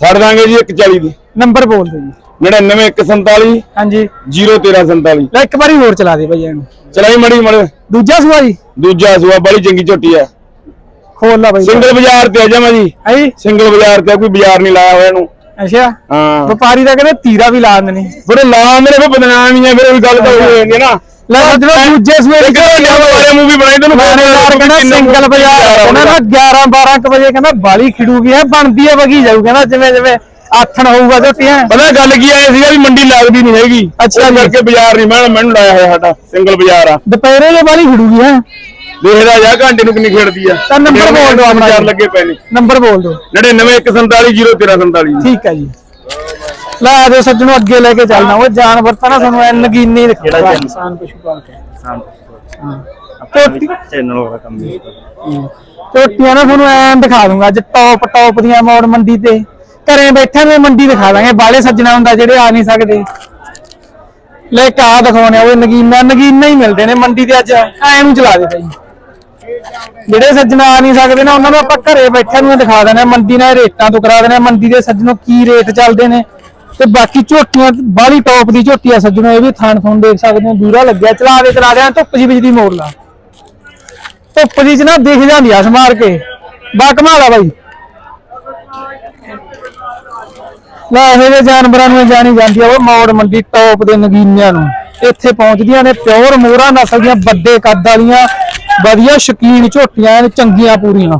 ਛੱਡ ਦਾਂਗੇ ਜੀ 140 ਦੀ। ਨੰਬਰ ਬੋਲ ਦਿਓ ਜੀ। 99147 ਹਾਂਜੀ। 01347 ਲੈ ਇੱਕ ਵਾਰੀ ਹੋਰ ਚਲਾ ਦੇ ਭਈਆ ਇਹਨੂੰ। ਚਲਾਈ ਮੜੀ ਮੜ। ਦੂਜਾ ਸੂਆ ਜੀ? ਦੂਜਾ ਸੂਆ ਬੜੀ ਚੰਗੀ ਝੋਟੀ ਆ। ਖੋਲ ਲਾ ਬਈ। ਸਿੰਗਲ ਬਾਜ਼ਾਰ ਤੇ ਆ ਜਾਵਾਂ ਜੀ। ਹੈ ਜੀ? ਸਿੰਗਲ ਬਾਜ਼ਾਰ ਤੇ ਕੋਈ ਬਾਜ਼ਾਰ ਨਹੀਂ ਲਾਇਆ ਹੋਇਆ ਇਹਨੂੰ। ਅੱਛਾ? ਹਾਂ। ਵਪਾਰੀ ਦਾ ਕਹਿੰਦੇ ਤੀਰਾ ਵੀ ਲਾ ਦਿੰਦੇ ਨੇ। ਬੜੇ ਲਾ ਮੇਰੇ ਕੋ ਬਦਨਾਮ ਹੀ ਆ ਫਿਰ ਉਹ ਗੱਲ ਤਾਂ ਹੋ ਜਾਂਦੀ ਹੈ ਨਾ। ਲੈ ਜਦੋਂ ਦੂਜੇ ਸੂਏ ਇੱਕ ਬਾਰੇ ਮੂਵੀ ਬਣਾਈ ਤੈਨੂੰ ਲਾਣੇਦਾਰ ਕਹਿੰਦਾ ਸਿੰਗਲ ਬਾਜ਼ਾਰ ਕਹਿੰਦਾ ਨਾ 11 12 ਕੁ ਵਜੇ ਕਹਿੰਦਾ ਬਾਲੀ ਖਿੜੂਗੀ ਹੈ ਬਣਦੀ ਹੈ ਵਗੀ ਜਾਊ ਕਹਿੰਦਾ ਜਿਵੇਂ ਜਿਵੇਂ ਆਥਣ ਹੋਊਗਾ ਝੋਟੀਆਂ ਪਤਾ ਗੱਲ ਕੀ ਆਇਆ ਸੀਗਾ ਵੀ ਮੰਡੀ ਲੱਗਦੀ ਨਹੀਂ ਹੈਗੀ। ਅੱਛਾ। ਕਰਕੇ ਬਾਜ਼ਾਰ ਨਹੀਂ ਮੈਂ ਮੈਨੂੰ ਲਾਇਆ ਹੋਇਆ ਸਾਡਾ ਸਿੰਗਲ ਬਾਜ਼ਾਰ ਆ। ਦੁਪਹਿਰੇ ਜੇ ਬਾਲੀ ਖਿੜੂਗੀ ਹੈ। ਦੇਖਦਾ ਜਾ ਘੰਟੇ ਨੂੰ ਕਿੰਨੀ ਖੇਡਦੀ ਆ। ਤਾਂ ਨੰਬਰ ਬੋਲ ਦਿਓ ਆਪਣਾ ਚਾਰ ਜੀ। ਲੱਗੇ ਪਏ ਨੇ ਨੰਬਰ ਬੋਲ ਦਿਓ। 99147 ਠੀਕ ਹੈ ਜੀ। ਲੈ ਆ ਜਾਓ ਸੱਜਣੋ ਅੱਗੇ ਲੈ ਕੇ ਚੱਲਣਾ। ਉਹ ਜਾਨਵਰ ਤਾਂ ਨਾ ਤੁਹਾਨੂੰ ਐ ਨਗੀਨੇ ਦਿਖਾਉਂਦਾ ਇਨਸਾਨ ਪਸ਼ੂ ਪਾਲ ਕੇ ਝੋਟੀ ਚੈਨਲ ਵਾਲਾ ਕੰਮ ਹੈ। ਝੋਟੀਆਂ ਨਾ ਤੁਹਾਨੂੰ ਐਂ ਦਿਖਾ ਦੂੰਗਾ ਅੱਜ ਟੌਪ ਟੌਪ ਦੀਆਂ ਮੌੜ ਮੰਡੀ ਤੇ। ਘਰੇ ਬੈਠੇ ਨੇ ਮੰਡੀ ਦਿਖਾ ਦਾਂਗੇ। ਬਾਲੇ ਸੱਜਣਾ ਹੁੰਦਾ ਜਿਹੜੇ ਆ ਨਹੀਂ ਸਕਦੇ। ਲੈ ਕਾ ਦਿਖਾਉਣੇ ਆ ਉਹ ਨਗੀਨਾ ਨਗੀਨਾ ਹੀ ਮਿਲਦੇ ਨੇ ਮੰਡੀ ਤੇ ਅੱਜ। ਐਂ ਨੂੰ ਚਲਾ ਦੇ ਭਾਈ ਜਿਹੜੇ ਸੱਜਣਾ ਆ ਨਹੀਂ ਸਕਦੇ ਨਾ, ਉਹਨਾਂ ਨੂੰ ਆਪਾਂ ਘਰੇ ਬੈਠਿਆਂ ਨੂੰ ਦਿਖਾ ਦੇਣਾ ਮੰਡੀ ਨਾਲ ਰੇਟਾਂ ਤੋਂ ਕਰਾ ਦੇਣਾ ਮੰਡੀ ਦੇ ਸੱਜਣੋਂ ਕੀ ਰੇਟ ਚੱਲਦੇ ਨੇ? ਤੇ ਬਾਕੀ ਝੋਟੀਆਂ, ਬਾਹਲੀ ਟੌਪ ਦੀ ਝੋਟੀ ਆ ਸੱਜਣੋਂ, ਇਹ ਵੀ ਥਾਣ ਥੋਣ ਦੇਖ ਸਕਦੇ ਹੋ ਦੂਰਾ ਲੱਗਿਆ, ਚਲਾ ਦੇ ਚਲਾ ਦੇ ਧੁੱਪ ਜੀ ਬਿਜਲੀ ਮੋੜ ਲਾ। ਧੁੱਪ ਦੀ ਚ ਨਾ ਦਿਖ ਜਾਂਦੀ ਆ ਸਮਾਰ ਕੇ। ਬਾ ਕਮਾਲ ਆ ਬਾਈ। ਲੈ, ਇਹੋ ਜਿਹੇ ਜਾਨਵਰਾਂ ਨੂੰ ਜਾਣੀ ਜਾਂਦੀ ਆ, ਉਹ ਮੌੜ ਮੰਡੀ ਟੌਪ ਦੇ ਨਗੀਨਿਆਂ ਨੂੰ। ਇੱਥੇ ਪਹੁੰਚਦੀਆਂ ਨੇ, ਪਿਓਰ ਮੋਹਰਾ, ਨਸਲ ਦੀਆਂ, ਵੱਡੇ ਕੱਦ ਵਾਲੀਆਂ। ਵਧੀਆ ਸ਼ਕੀਨ ਝੋਟੀਆਂ ਐਨ ਚੰਗੀਆਂ ਪੂਰੀਆਂ।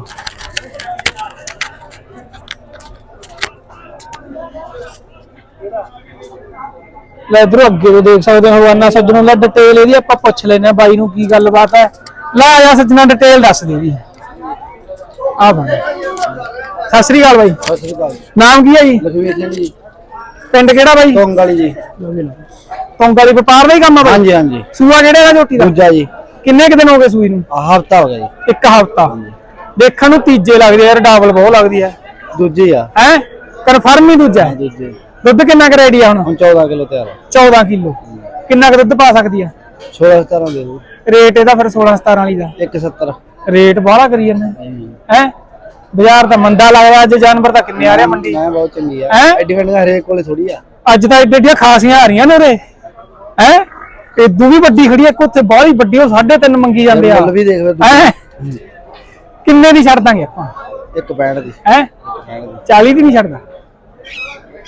ਲੈ ਇਧਰੋਂ ਅੱਗੇ ਤੋਂ ਦੇਖ ਸਕਦੇ ਹੋ ਹਵਾਨਾ ਸੱਜਣੋਂ ਲੈ ਡਿਟੇਲ ਇਹਦੀ ਆਪਾਂ ਪੁੱਛ ਲੈਨੇ ਆ ਬਾਈ ਨੂੰ ਕੀ ਗੱਲਬਾਤ ਹੈ। ਲੈ ਆ ਜਾ ਸੱਜਣਾ ਡਿਟੇਲ ਦੱਸ ਦੇ ਜੀ। ਆ ਬਣ ਸਤਿ ਸ੍ਰੀ ਅਕਾਲ ਬਾਈ। ਸਤਿ ਸ੍ਰੀ ਅਕਾਲ ਨਾਮ ਕੀ ਹੈ ਜੀ? ਲਖਵੀਰ ਸਿੰਘ ਜੀ। ਪਿੰਡ ਕਿਹੜਾ ਬਾਈ? ਟੋਂਗ ਵਾਲੀ ਜੀ। ਟੋਂਗਾ ਦੀ ਵਪਾਰ ਦਾ ਹੀ ਕੰਮ ਆ ਬਾਈ? ਹਾਂਜੀ ਹਾਂਜੀ। ਸੂਆ ਕਿਹੜੇ ਦਾ ਝੋਟੀ ਦਾ? ਦੂਜਾ ਜੀ। ਕਿੰਨੇ ਕੁ ਦਿਨ ਹੋ ਗਏ ਸੂਈ ਨੂੰ? ਆਹ ਹਫਤਾ ਹੋ ਗਿਆ ਜੀ। ਇੱਕ ਹਫਤਾ। ਦੇਖਣ ਨੂੰ ਤੀਜੇ ਲੱਗਦੇ ਯਾਰ ਡਬਲ ਬਹੁਤ ਲੱਗਦੀ ਹੈ ਦੂਜੀ ਆ। ਹੈ? ਕਨਫਰਮ ਹੀ ਦੂਜਾ? ਹੈ। ਦੂਜੀ। ਦੁੱਧ ਕਿੰਨਾ ਕੁ ਰੈਡੀ ਆ ਹੁਣ? ਹੁਣ 14 ਕਿਲੋ ਤਿਆਰ 14 ਕਿਲੋ। ਕਿੰਨਾ ਕੁ ਦੁੱਧ ਪਾ ਸਕਦੀ ਆ? 16 17 ਦੇ ਦੂ ਰੇਟ ਇਹਦਾ ਫਿਰ 16 17 ਵਾਲੀ ਦਾ। 170 ਰੇਟ ਬਾਹਲਾ ਕਰੀ ਜਾਂਦੇ ਹੈ? ਬਾਜ਼ਾਰ ਤਾਂ ਮੰਦਾ ਲੱਗਦਾ ਅੱਜ ਜਾਨਵਰ ਤਾਂ ਕਿੰਨੇ ਆ ਰਹੇ ਮੰਡੀ ਮੈਂ ਬਹੁਤ ਚੰਗੀ ਆ? ਐਡੀ ਫੰਡ ਹਰੇਕ ਕੋਲੇ ਥੋੜੀ ਆ। ਅੱਜ ਤਾਂ ਏਡੇ ਏਡੀਆਂ ਖਾਸੀਆਂ ਆ ਰਹੀਆਂ ਨੇ ਉਰੇ। ਹੈ? ਇਦੋਂ ਵੀ ਵੱਡੀ ਖੜੀ ਆ ਇੱਕ ਉੱਥੇ ਬਾਹਲੀ ਵੱਡੀ ਉਹ 3.5 ਮੰਗੀ ਜਾਂਦੇ ਆ। ਮੁੱਲ ਵੀ ਦੇਖ ਲਓ ਹੈ? ਕਿੰਨੇ ਦੀ ਛੱਡ ਦਾਂਗੇ ਆਪਾਂ? ਇੱਕ 65 ਦੀ। ਹੈ? 65 ਦੀ 40 ਦੀ ਨਹੀਂ ਛੱਡਦਾ।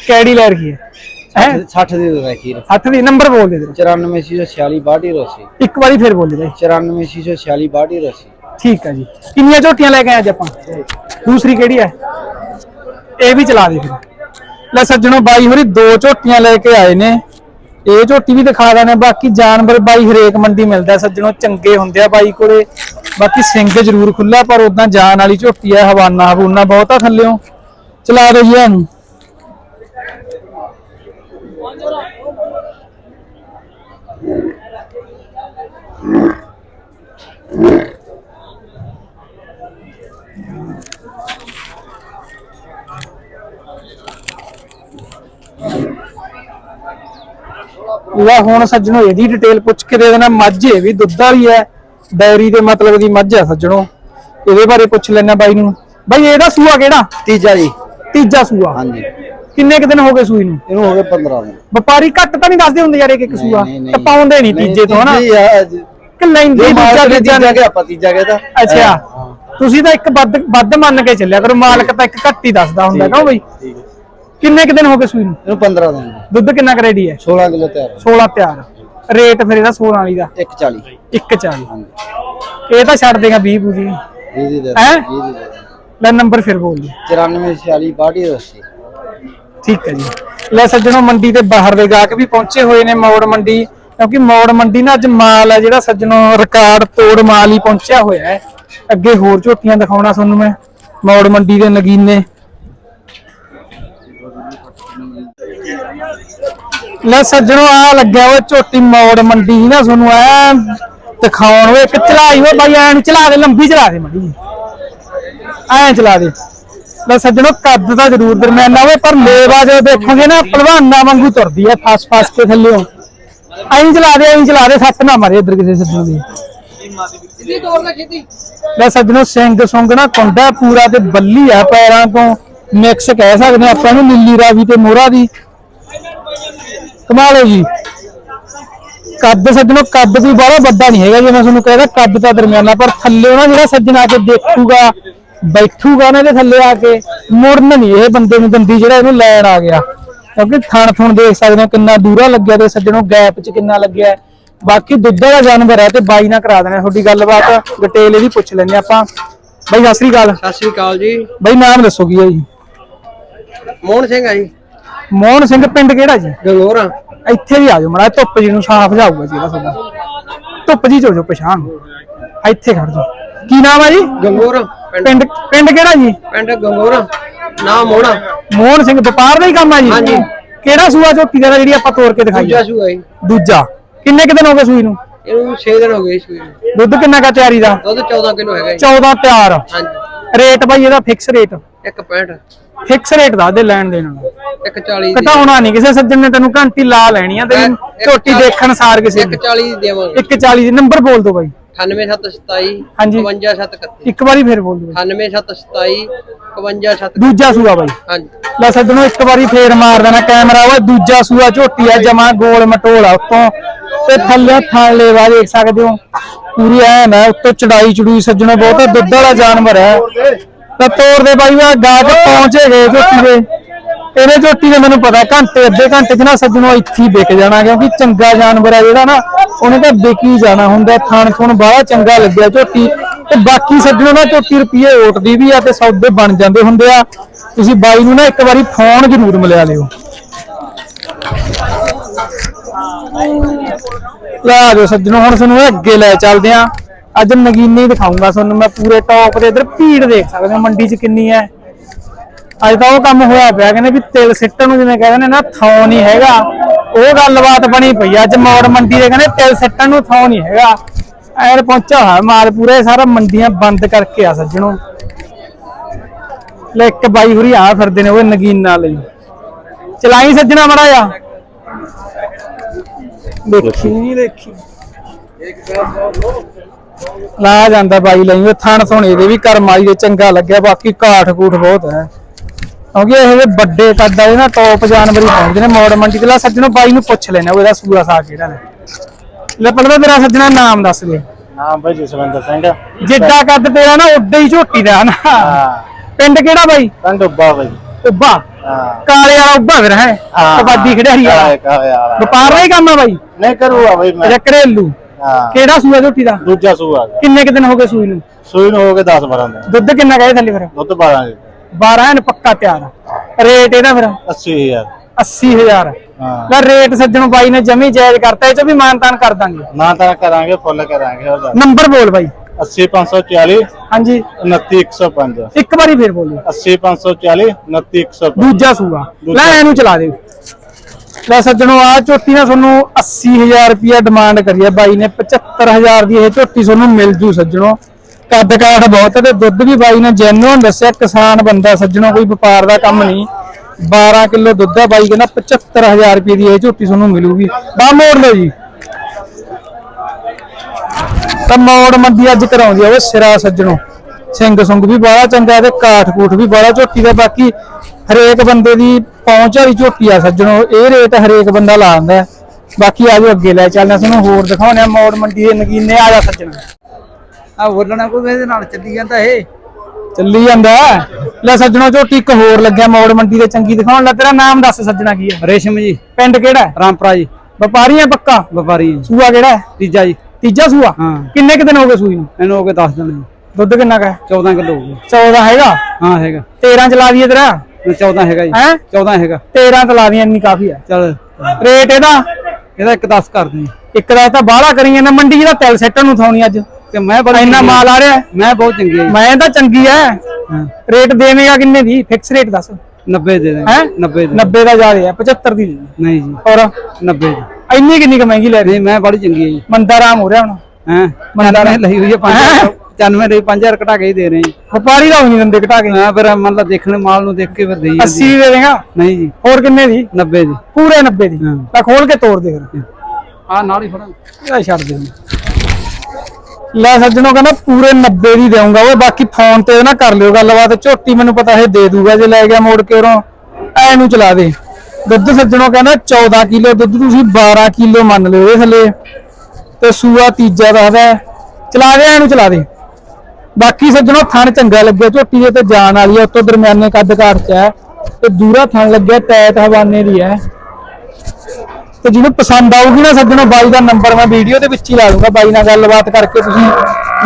ਕਿਹੜੀ ਲੈ ਰਹੀ ਹੈ। ਹੈ? 60 ਦੀ ਦੇ ਅਖੀਰ ਹੱਥ ਦੀ ਨੰਬਰ ਬੋਲ ਦੇ ਦੇ। 94 ਸੀ 46 62 ਰੋਸੀ। ਇੱਕ ਵਾਰੀ ਫਿਰ ਬੋਲ ਦੇ ਦੇ। 94 ਸੀ 46 62 ਰੋਸੀ। ਠੀਕ ਹੈ ਜੀ। ਕਿੰਨੀਆਂ ਝੋਟੀਆਂ ਲੈ ਕੇ ਆਏ ਅੱਜ ਆਪਾਂ? ਦੂਸਰੀ ਕਿਹੜੀ ਹੈ? ਇਹ ਵੀ ਚਲਾ ਦੇ ਫਿਰ। ਲੈ ਸੱਜਣੋ ਬਾਈ ਹੋਰੀ ਦੋ ਝੋਟੀਆਂ ਲੈ ਕੇ ਆਏ ਨੇ। ਇਹ ਝੋਟੀ ਵੀ ਦਿਖਾ ਦਾਂ ਬਾਕੀ ਜਾਨਵਰ ਬਾਈ ਹਰੇਕ ਮੰਡੀ ਮਿਲਦਾ, ਸੱਜਣੋ ਚੰਗੇ ਹੁੰਦੇ ਆ ਬਾਈ ਕੋਲੇ। ਬਾਕੀ ਸਿੰਘ ਜ਼ਰੂਰ ਖੁੱਲਾ ਪਰ ਉਦਾਂ ਜਾਨ ਵਾਲੀ ਝੋਟੀ ਆ, ਹਵਾਨਾ ਹਵੂਨਾ ਬਹੁਤਾ ਥੱਲਿਓ। ਚਲਾ ਦੋ ਜੀ ਇਹਨੂੰ। ਇਹਦਾ ਹੁਣ ਸੱਜਣੋ ਇਹਦੀ ਡਿਟੇਲ ਪੁੱਛ ਕੇ ਦੇ ਦੇਣਾ ਮੱਝ ਇਹ ਵੀ ਦੁੱਧ ਵਾਲੀ ਹੈ। ਡੈਰੀ ਦੇ ਮਤਲਬ ਦੀ ਮੱਝ ਹੈ ਸੱਜਣੋ। ਇਹਦੇ ਬਾਰੇ ਪੁੱਛ ਲੈਣਾ ਬਾਈ ਨੂੰ। ਬਾਈ ਇਹਦਾ ਸੂਆ ਕਿਹੜਾ? ਤੀਜਾ ਜੀ। ਤੀਜਾ ਸੂਆ। ਹਾਂਜੀ। ਕਿੰਨੇ ਕੁ ਦਿਨ ਹੋ ਗਏ ਸੂਈ ਨੂੰ? ਇਹਨੂੰ ਹੋ ਗਏ 15 ਦਿਨ। ਵਪਾਰੀ ਘੱਟ ਤਾਂ ਨਹੀਂ ਦੱਸਦੇ ਹੁੰਦੇ ਯਾਰ ਇੱਕ ਇੱਕ ਸੂਆ। ਨਹੀਂ, ਨਹੀਂ, ਤੇ ਪਾਉਂਦੇ ਨਹੀਂ ਤੀਜੇ ਤੋਂ ਹਨਾ? ਅੱਜ। ਕਿ ਲੈਂਦੀ ਜੇ ਦੂਜਾ ਨੇ ਤੀਜਾ ਤੀਜਾ ਕੇ ਆਪਾਂ ਤੀਜਾ ਕਹਿਤਾ ਅੱਛਾ। ਤੁਸੀਂ ਤਾਂ ਇੱਕ ਵੱਧ ਵੱਧ ਮੰਨ ਕੇ ਚੱਲਿਆ ਕਰੋ। ਮਾਲਕ ਤਾਂ ਇੱਕ ਘੱਟ ਹੀ ਦੱਸਦਾ ਹੁੰਦਾ ਕਿਉਂ ਬਈ? ਠੀਕ ਹੈ। ਕਿੰਨੇ ਕੁ ਦਿਨ ਹੋ ਗਏ ਸੂਈ ਨੂੰ? ਇਹਨੂੰ 15 ਦਿਨ। ਦੁੱਧ ਕਿੰਨਾ ਕੁ ਰੈਡੀ ਹੈ? 16 ਕਿਲੋ ਤਿਆਰ। 16 ਤਿਆਰ। ਰੇਟ ਫਿਰ ਇਹਦਾ 16 ਵਾਲੀ ਦਾ। 140 140 ਹਾਂਜੀ। ਇਹ ਤਾਂ ਛੱਡ ਦੇਗਾ 20 ਪੂਰੀ। ਇਹ ਦੀ ਦੇ ਦੇ। ਲੈ ਨੰਬਰ ਫਿਰ ਬੋਲ ਦੇ। 94 46 62 80 ਠੀਕ ਹੈ ਜੀ। ਲੈ ਸੱਜਣੋ ਮੰਡੀ ਦੇ ਬਾਹਰ ਦੇ ਗਾਹਕ ਵੀ ਪਹੁੰਚੇ ਹੋਏ ਨੇ ਮੌੜ ਮੰਡੀ। ਕਿਉਂਕਿ ਮੌੜ ਮੰਡੀ ਨਾ ਅੱਜ ਮਾਲ ਹੈ ਜਿਹੜਾ ਸੱਜਣੋ ਰਿਕਾਰਡ ਤੋੜ ਮਾਲ ਹੀ ਪਹੁੰਚਿਆ ਹੋਇਆ ਹੈ। ਅੱਗੇ ਹੋਰ ਝੋਟੀਆਂ ਦਿਖਾਉਣਾ ਤੁਹਾਨੂੰ ਮੈਂ। ਮੌੜ ਮੰਡੀ ਦੇ ਨਗੀਨੇ। ਲੈ ਸੱਜਣੋ ਆ ਲੱਗਿਆ ਓਏ ਝੋਟੀ ਮੌੜ ਮੰਡੀ ਨਾ ਤੁਹਾਨੂੰ ਐ ਦਿਖਾਉਣ ਓਏ ਇੱਕ ਚਲਾਈ ਓਏ ਬਾਈ ਐਂ ਨੂੰ ਚਲਾ ਦੇ ਲੰਬੀ ਚਲਾ ਦੇ ਮੜੀ ਐਂ ਚਲਾ ਦੇ। ਲੈ ਸੱਜਣੋ ਕੱਦ ਤਾਂ ਜ਼ਰੂਰ ਦਰਮਿਆਨਾ ਹੋਵੇ ਪਰ ਲੇਵਾ ਜੇ ਦੇਖੋਗੇ ਨਾ ਪਹਿਲਵਾਨਾਂ ਵਾਂਗੂ ਤੁਰਦੀ ਐ ਫਸ ਫਸ ਕੇ ਥੱਲਿਓ। ਐਂ ਚਲਾ ਦੇ ਐਂ ਚਲਾ ਦੇ ਸੱਟ ਨਾ ਮਾਰੇ ਇੱਧਰ ਕਿਸੇ ਸੱਜਣੋ ਦੀ। ਲੈ ਸੱਜਣੋ ਸਿੰਘ ਸੁੰਗ ਨਾ ਕੁੰਡਾ ਪੂਰਾ ਤੇ ਬੱਲੀ ਆ ਪੈਰਾਂ ਤੋਂ। ਮਿਕਸ ਕਹਿ ਸਕਦੇ ਆਪਾਂ ਨੂੰ ਨੀਲੀ ਰਾਵੀ ਤੇ ਮੋਹਰਾ ਦੀ। ਕਮਾਲ ਹੈ ਜੀ। ਕੱਦ ਸੱਜਣੋ ਕੱਦ ਵੀ ਬੜਾ ਵੱਡਾ ਨਹੀਂ ਹੈਗਾ ਜੇ ਮੈਂ ਤੁਹਾਨੂੰ ਕਹਿੰਦਾ ਕੱਦ ਤਾਂ ਦਰਮਿਆਨਾ ਪਰ ਥੱਲੇ ਨਾ ਜਿਹੜਾ ਸੱਜਣਾ ਆ ਕੇ ਦੇਖੂਗਾ ਬੈਠੂਗਾ ਨਾ ਇਹਦੇ ਥੱਲੇ ਆ ਕੇ ਮੁੜਨ ਨਹੀਂ ਇਹ ਬੰਦੇ ਨੂੰ ਦੰਦੀ ਜਿਹੜਾ ਇਹਨੂੰ ਲੈਣ ਆ ਗਿਆ। ਕਿਉਂਕਿ ਥਣ ਥਣ ਦੇਖ ਸਕਦੇ ਹੋ ਕਿੰਨਾ ਦੂਰਾ ਲੱਗਿਆ ਤੇ ਸੱਜਣੋ ਗੈਪ 'ਚ ਕਿੰਨਾ ਲੱਗਿਆ। ਹੈ। ਬਾਕੀ ਦੁੱਧ ਦਾ ਜਾਨਵਰ ਹੈ ਤੇ ਬਾਈ ਨਾਲ ਕਰਾ ਦੇਣਾ ਤੁਹਾਡੀ ਗੱਲਬਾਤ ਡਿਟੇਲ ਇਹਦੀ ਪੁੱਛ ਲੈਂਦੇ ਆਪਾਂ। ਬਾਈ ਸਤਿ ਸ੍ਰੀ ਅਕਾਲ। ਸਤਿ ਸ੍ਰੀ ਅਕਾਲ ਜੀ। ਬਾਈ ਨਾਮ ਦੱਸੋ ਕੀ ਹੈ ਜੀ? ਮੋਹਨ ਸਿੰਘ ਆ ਜੀ। ਮੋਹਨ ਸਿੰਘ ਪਿੰਡ ਕਿਹੜਾ ਜੀ? ਗੰਗੋਰਾ। ਇੱਥੇ ਵੀ ਆ ਜਾਓ ਮੜਾ ਧੁੱਪ ਜੀ ਨੂੰ ਸਾਫ਼ ਜਾਊਗਾ ਜੀ ਇਹਦਾ ਤੁਹਾਡਾ ਧੁੱਪ ਜੀ ਚੋ ਜੋ ਪਛਾਣ ਇੱਥੇ ਖੜ ਜਾਓ। ਕੀ ਨਾਮ ਹੈ ਜੀ? ਗੰਗੋਰਾ ਪਿੰਡ। ਪਿੰਡ ਕਿਹੜਾ ਜੀ? ਪਿੰਡ ਗੰਗੋਰਾ। ਨਾਮ ਮੋਹਣਾ। ਮੋਹਨ ਸਿੰਘ ਵਪਾਰ ਦਾ ਹੀ ਕੰਮ ਹੈ ਜੀ? ਹਾਂਜੀ। ਕਿਹੜਾ ਸੂਆ ਝੋਟੀ ਦਾ ਜਿਹੜੀ ਆਪਾਂ ਤੋੜ ਕੇ ਦਿਖਾਈ ਦੂਜਾ ਸੂ ਹੈ ਜੀ। ਦੂਜਾ। ਕਿੰਨੇ ਕੁ ਦਿਨ ਹੋ ਗਏ ਸੂਈ ਨੂੰ? ਇਹਨੂੰ 6 ਦਿਨ ਹੋ ਗਏ ਸੂਈ ਨੂੰ। ਦੁੱਧ ਕਿੰਨਾ ਕਾ ਤਿਆਰੀ ਦਾ? ਦੁੱਧ 14 ਕਿਲੋ ਹੈਗਾ ਜੀ। 14 ਤਿਆਰ। ਹਾਂਜੀ। ਰੇਟ ਬਾਈ ਇਹਦਾ ਫਿਕਸ ਰੇਟ 165 ਫਿਕਸ ਰੇਟ ਦੱਸ ਦੇ ਲੈਣ ਦੇਣ ਨੂੰ। 140 ਦੀ। ਘਟਾਉਣਾ ਨਹੀਂ ਕਿਸੇ ਸੱਜਣ ਨੇ ਤੈਨੂੰ ਘੰਟੀ ਲਾ ਲੈਣੀ ਆ ਤੇ ਝੋਟੀ ਦੇਖਣ ਸਾਰ ਕਿਸੇ ਦੀ 140 ਦੀ ਦੇਵਾਂਗੇ। 140 ਦੀ। ਨੰਬਰ ਬੋਲ ਦਿਓ ਬਾਈ। 98727 ਹਾਂਜੀ। 51731 ਇੱਕ ਵਾਰੀ ਫੇਰ ਬੋਲ ਦਿਓ ਬਾਈ। 98727 51731 ਦੂਜਾ ਸੂਆ ਬਾਈ। ਹਾਂਜੀ ਲੈ ਸੱਜਣੋ ਇੱਕ ਵਾਰੀ ਫੇਰ ਮਾਰ ਦੇਣਾ ਕੈਮਰਾ ਓਏ ਦੂਜਾ ਸੂਆ ਝੋਟੀ ਆ ਜਮਾ ਗੋਲ ਮਟੋਲ ਆ ਉੱਤੋਂ। ਤੇ ਥੱਲੇ ਥਾਂ ਲੇਵਾ ਦੇਖ ਸਕਦੇ ਹੋ। ਪੂਰੀ ਐਨ ਹੈ ਉੱਤੋਂ ਚੜਾਈ ਚੜੂਈ ਸੱਜਣੋ ਬਹੁਤ ਦੁੱਧ ਵਾਲਾ ਜਾਨਵਰ ਹੈ ਤਾਂ ਤੋੜ ਦੇ ਬਾਈ ਵਾ ਗਾਹਕ ਪਹੁੰਚੇ ਗਏ ਝੋਟੀ ਦੇ। ਇਹਦੇ ਝੋਟੀ ਦੇ ਮੈਨੂੰ ਪਤਾ ਘੰਟੇ, ਅੱਧੇ ਘੰਟੇ ਚ ਨਾ ਸੱਜਣੋ ਇੱਥੇ ਹੀ ਵਿਕ ਜਾਣਾ, ਕਿਉਂਕਿ ਚੰਗਾ ਜਾਨਵਰ ਆ ਜਿਹੜਾ ਨਾ, ਉਹਨੇ ਤਾਂ ਵਿਕ ਹੀ ਜਾਣਾ ਹੁੰਦਾ ਥਾਣ ਥੁਣ ਬਾਹਲਾ ਚੰਗਾ ਲੱਗਿਆ ਝੋਟੀ। ਤੇ ਬਾਕੀ ਸੱਜਣੋ ਨਾ ਝੋਟੀ ਰੁਪਏ ਓਟਦੀ ਵੀ ਆ ਤੇ ਸੌਦੇ ਬਣ ਜਾਂਦੇ ਹੁੰਦੇ ਆ। ਤੁਸੀਂ ਬਾਈ ਨੂੰ ਨਾ ਇੱਕ ਵਾਰੀ ਫੋਨ ਜ਼ਰੂਰ ਮਿਲਿਆ ਲਿਓ। ਲੈ ਆ ਜਾਓ ਸੱਜਣੋ, ਹੁਣ ਤੁਹਾਨੂੰ ਇਹ ਅੱਗੇ ਲੈ ਚੱਲਦੇ ਆ। ਅੱਜ ਨਗੀਨੇ ਹੀ ਦਿਖਾਉਂਗਾ ਤੁਹਾਨੂੰ, ਮੈਂ ਪੂਰੇ ਟੌਪ ਦੇ ਇਧਰ ਭੀੜ ਦੇਖ ਸਕਦੇ ਹੋ ਮੰਡੀ 'ਚ ਕਿੰਨੀ ਹੈ। ਅੱਜ ਤਾਂ ਉਹ ਕੰਮ ਹੋਇਆ ਪਿਆ ਕਹਿੰਦੇ ਵੀ ਤਿਲ ਸਿੱਟਣ ਨੂੰ ਜਿਵੇਂ ਕਹਿੰਦੇ ਨੇ ਨਾ ਥਾਂ ਨਹੀਂ ਹੈਗਾ। ਉਹ ਗੱਲਬਾਤ ਬਣੀ ਪਈ ਆ। ਅੱਜ ਮੌੜ ਮੰਡੀ ਦੇ ਕਹਿੰਦੇ ਤਿਲ ਸਿੱਟਣ ਨੂੰ ਥਾਂ ਨਹੀਂ ਹੈਗਾ। ਐਰ ਪਹੁੰਚਾ ਹੋਇਆ ਮਾਲ ਪੂਰੇ ਸਾਰਾ ਮੰਡੀਆਂ ਬੰਦ ਕਰਕੇ ਆ ਸੱਜਣੋ। ਲੈ ਇੱਕ ਬਾਈ ਹੁਰੀ ਆ ਫਿਰਦੇ ਨੇ ਉਹ ਨਗੀਨਾ ਲਈ ਚਲਾਈ ਸੱਜਣਾ ਮੜਾ ਜਾ ਦੇਖੀ। ਨਹੀਂ ਦੇਖੀ। ਲਾ ਜਾਂਦਾ ਬਾਈ ਲਈ ਉਹ ਥਣ ਥੁਣੇ ਦੇ ਵੀ ਕਰਮ ਵਾਲੀ ਦੇ ਚੰਗਾ ਲੱਗਿਆ ਬਾਕੀ ਕਾਠ ਕੂਠ ਬਹੁਤ ਹੈ। ਕਿਉਂਕਿ ਇਹ ਵੱਡੇ ਕੱਦ ਵਾਲੇ ਨਾ ਟੌਪ ਜਾਨਵਰ ਪਹੁੰਚਦੇ ਨੇ ਮੌੜ ਮੰਡੀ ਲਾ ਸੱਜਣੋ ਬਾਈ ਨੂੰ ਪੁੱਛ ਲੈਣਾ ਉਹਦਾ ਸੂਆ ਸਾ ਕਿਹੜਾ ਨੇ। ਲੈ ਪਹਿਲਾਂ ਤੇਰਾ ਸੱਜਣਾ ਨਾਮ ਦੱਸ ਦੇ। ਨਾਮ ਭਾਈ ਜਸਵਿੰਦਰ ਸਿੰਘ। ਜਿੱਡਾ ਕੱਦ ਤੇਰਾ ਨਾ ਉੱਡਾ ਹੀ ਝੋਟੀ ਦਾ ਨਾ। ਪਿੰਡ ਕਿਹੜਾ ਬਾਈ? ਪਿੰਡ ਉੱਬਾ ਭਾਈ ਉੱਬਾ। ਕਾਲੇ ਵਾਲਾ ਉੱਬਾ ਫਿਰ ਹੈ ਕਬੱਡੀ ਖਿਡਾਰੀ ਵਾਲਾ। ਵਪਾਰ ਦਾ ਹੀ ਕੰਮ ਆ ਬਾਈ? ਨਹੀਂ ਕਰੂਗਾ ਭਾਈ ਮੈਂ। ਹਾਂ। ਕਿਹੜਾ ਸੂਆ ਝੋਟੀ ਦਾ? ਦੂਜਾ ਸੂਆ। ਕਿੰਨੇ ਕੁ ਦਿਨ ਹੋ ਗਏ ਸੂਈ ਨੂੰ? ਸੂਈ ਨੂੰ ਹੋ ਗਏ 10 12 ਦਿਨ। ਦੁੱਧ ਕਿੰਨਾ ਕਹੇ ਥੱਲੇ ਫਿਰ? ਦੁੱਧ 12 ਲੀਟਰ 12 ਐਨ ਪੱਕਾ ਤਿਆਰ ਆ। ਰੇਟ ਇਹਦਾ ਫਿਰ 80000 80000 ਹਾਂ। ਲੈ ਰੇਟ ਸੱਜਣੋਂ ਬਾਈ ਨੇ ਜਮੀ ਜਾਇਜ਼ ਕਰਤਾ ਇਹ ਚ ਵੀ ਮਾਨਤਾਨ ਕਰ ਦਾਂਗੇ। ਨਾ ਤਾਂ ਕਰਾਂਗੇ ਫੁੱਲ ਕਰਾਂਗੇ ਨੰਬਰ ਬੋਲ ਬਾਈ। 80540 ਹਾਂਜੀ। 29105 ਇੱਕ ਵਾਰੀ ਫੇਰ ਬੋਲਿਓ 80540 29105 ਦੂਜਾ ਸੂਆ। ਲੈ ਇਹਨੂੰ ਚਲਾ ਦੇ ਲੈ ਸੱਜਣੋ ਆ ਝੋਟੀ ਨਾ ਤੁਹਾਨੂੰ 80000 ਰੁਪਿਆ ਡਿਮਾਂਡ ਕਰੀ ਹੈ ਬਾਈ ਨੇ। 75000 ਦੀ ਇਹ ਝੋਟੀ ਤੁਹਾਨੂੰ ਮਿਲ ਜੂ ਸੱਜਣੋ। ਕੱਦ ਕਾਠ ਬਹੁਤ ਹੈ ਤੇ ਦੁੱਧ ਵੀ ਬਾਈ ਨੇ ਜੈਨੂਨ ਦੱਸਿਆ, ਕਿਸਾਨ ਬੰਦਾ, ਸੱਜਣੋ ਕੋਈ ਵਪਾਰ ਦਾ ਕੰਮ ਨਹੀਂ। 12 ਕਿਲੋ ਦੁੱਧ ਆ, ਬਾਈ ਕਹਿੰਦਾ 75000 ਰੁਪਏ ਦੀ ਇਹ ਝੋਟੀ ਤੁਹਾਨੂੰ ਮਿਲੂਗੀ। ਬਾ ਮੋੜ ਲਓ ਜੀ। ਤਾਂ ਮੋੜ ਮੰਡੀ ਅੱਜ ਕਰਾਉਂਦੀ ਆ ਉਹ ਸਿਰਾ ਸੱਜਣੋ। ਸਿੰਘ ਸੁੰਗ ਵੀ ਬੜਾ ਚੰਗਾ ਤੇ ਕਾਠ ਕੂਠ ਵੀ ਬੜਾ ਝੋਟੀ ਦਾ, ਬਾਕੀ ਹਰੇਕ ਬੰਦੇ ਦੀ ਪਹੁੰਚ ਵਾਲੀ ਝੋਟੀ ਆ ਸੱਜਣੋ, ਇਹ ਰੇਟ ਹਰੇਕ ਬੰਦਾ ਲਾ ਦਿੰਦਾ। ਬਾਕੀ ਆਜੋ ਅੱਗੇ ਲੈ ਚੱਲਦੇ ਤੁਹਾਨੂੰ ਹੋਰ ਦਿਖਾਉਣੇ ਆ ਮੋੜ ਮੰਡੀ ਦੇ ਨਗੀਨੇ, ਆ ਜਾ ਸੱਜਣਾ। ਆ ਬੋਲਣਾ ਕੋਈ ਇਹਦੇ ਨਾਲ ਚੱਲੀ ਜਾਂਦਾ ਇਹ। ਚੱਲੀ ਜਾਂਦਾ। ਲੈ ਸੱਜਣੋ ਝੋਟੀ ਇੱਕ ਹੋਰ ਲੱਗਿਆ ਮੋੜ ਮੰਡੀ ਦੇ ਚੰਗੀ ਦਿਖਾਉਣ ਲੈ ਤੇਰਾ ਨਾਮ ਦੱਸ ਸੱਜਣਾ ਕੀ ਹੈ? ਰੇਸ਼ਮ ਜੀ। ਪਿੰਡ ਕਿਹੜਾ ਹੈ? ਰਾਮਪੁਰਾ ਜੀ। ਵਪਾਰੀ ਹੈ ਪੱਕਾ? ਵਪਾਰੀ ਜੀ। ਸੂਆ ਕਿਹੜਾ ਹੈ? ਤੀਜਾ ਜੀ। ਤੀਜਾ ਸੂਆ? ਹਾਂ। ਕਿੰਨੇ ਕੁ ਦਿਨ ਹੋ ਗਏ ਸੂਈ ਨੂੰ? ਇਹਨੂੰ ਹੋ ਗਏ 10 ਦਿਨ ਜੀ। ਦੁੱਧ ਕਿੰਨਾ ਕਾ ਹੈ? 14 ਕਿਲੋ ਹੋ ਗਏ। 14 ਹੈਗਾ? ਹਾਂ ਹੈਗਾ। 13 ਚਲਾ ਦਈਏ ਤੇਰਾ? ਇਹ 14 ਹੈਗਾ ਜੀ। ਹੈ? 14 ਹੈਗਾ। 13 ਚਲਾ ਦਈਏ ਇੰਨੀ ਕਾਫੀ ਹੈ। ਚਲ। ਰੇਟ ਇਹਦਾ? ਇਹਦਾ ਇੱਕ 10 ਕਰ ਦੇ ਇੱਕ ਦਾ ਤਾਂ ਬਾਹਲਾ ਕਰੀ ਜਾਂਦਾ। ਮੰਡੀ ਜਿਹੜਾ ਤਿਲ ਸੈੱਟਾਂ ਨੂੰ ਥਾਉਣੀ ਅੱਜ। ਤੇ ਮੈਂ ਬੜਾ ਇੰਨਾ ਮਾਲ ਆ ਰਿਹਾ ਹੈ। ਮੈਂ ਬਹੁਤ ਚੰਗੀ ਹੈ ਜੀ। ਮੈਂ ਤਾਂ ਚੰਗੀ ਐ ਹਾਂ। ਰੇਟ ਦੇਵੇਂਗਾ ਕਿੰਨੇ ਦੀ? ਫਿਕਸ ਰੇਟ ਦੱਸ। 90 ਦੇ ਦੇ ਹੈ? 90 ਦੇ। 90 ਦਾ ਜ਼ਿਆਦਾ ਹੈ 75 ਦੀ। ਦੇ ਦੇ। ਨਹੀਂ ਜੀ। ਔਰ 90 ਦੀ। ਇੰਨੀ ਕਿੰਨੀ ਕੁ ਮਹਿੰਗੀ ਲੈ ਰਹੀ? ਨਹੀਂ ਮੈਂ ਬੜੀ ਚੰਗੀ ਹੈ ਜੀ। ਮੰਦਾ ਰਾਮ ਹੋ ਰਿਹਾ ਹੁਣ। ਹਾਂ? ਮੰਦਾ ਮੈਂ ਲਈ ਹੋਈ ਹੈ? 5 95 ਦੇ 5000 ਘਟਾ ਕੇ ਹੀ ਦੇ ਰਹੇ ਜੀ। ਵਪਾਰੀ ਦਾ ਵੀ ਨਹੀਂ ਦਿੰਦੇ ਘਟਾ ਕੇ। ਹਾਂ ਫਿਰ ਮੰਨ ਲਾ ਦੇਖਣ ਮਾਲ ਨੂੰ ਦੇਖ ਕੇ ਫਿਰ ਦੇਈ 80 ਦੀ ਦੇਗਾ ਨਹੀਂ ਜੀ। ਹੋਰ ਕਿੰਨੇ ਦੀ? 90 ਦੀ। ਪੂਰੇ 90 ਦੀ। ਹਾਂ। ਲੈ ਖੋਲ ਕੇ ਤੋੜ ਦੇ ਫਿਰ। ਆ ਨਾਲ ਹੀ ਫੜਾ। ਇਹਦਾ ਛੱਡ ਦੇ। ਹੁਣ। ਲੈ ਸੱਜਣੋ ਕਹਿੰਦਾ ਪੂਰੇ 90 ਦੀ ਦੇਊਂਗਾ। ਉਹ ਬਾਕੀ ਫੋਨ ਤੇ ਨਾ ਕਰ ਲਿਓ ਗੱਲਬਾਤ। ਝੋਟੀ ਮੈਨੂੰ ਪਤਾ ਇਹ ਦੇ ਦੂਗਾ ਜੇ ਲੈ ਗਿਆ ਮੋੜ ਕੇ ਉਰੋਂ। ਐ ਨੂੰ ਚਲਾ ਦੇ। ਦੁੱਧ ਸੱਜਣੋ ਕਹਿੰਦਾ 14 ਕਿਲੋ ਦੁੱਧ ਤੁਸੀਂ 12 ਕਿਲੋ ਮੰਨ ਲਿਓ ਇਹ ਥੱਲੇ। ਤੇ ਸੂਆ ਤੀਜਾ ਦੱਸਦਾ ਚਲਾ ਦੇ, ਐ ਨੂੰ ਚਲਾ ਦੇ। ਬਾਕੀ ਸੱਜਣੋ ਥਣ ਚੰਗਾ ਲੱਗਿਆ। ਝੋਟੀ ਦੇ ਤੇ ਜਾਣ ਵਾਲੀ ਹੈ ਉਤੋਂ ਦਰਮਿਆਨੇ ਕੱਦ ਕਾਠ ਚ ਹੈ। ਤੇ ਦੂਰਾ ਥਣ ਲੱਗਿਆ ਤੈਤ ਹਵਾਨੇ ਦੀ ਹੈ। ਤੇ ਜਿਹਨੂੰ ਪਸੰਦ ਆਊਗੀ ਨਾ ਸੱਜਣੋ ਬਾਈ ਦਾ ਨੰਬਰ ਮੈਂ ਵੀਡੀਓ ਦੇ ਵਿੱਚ ਹੀ ਲਾ ਦੂੰਗਾ। ਬਾਈ ਨਾਲ ਗੱਲਬਾਤ ਕਰਕੇ ਤੁਸੀਂ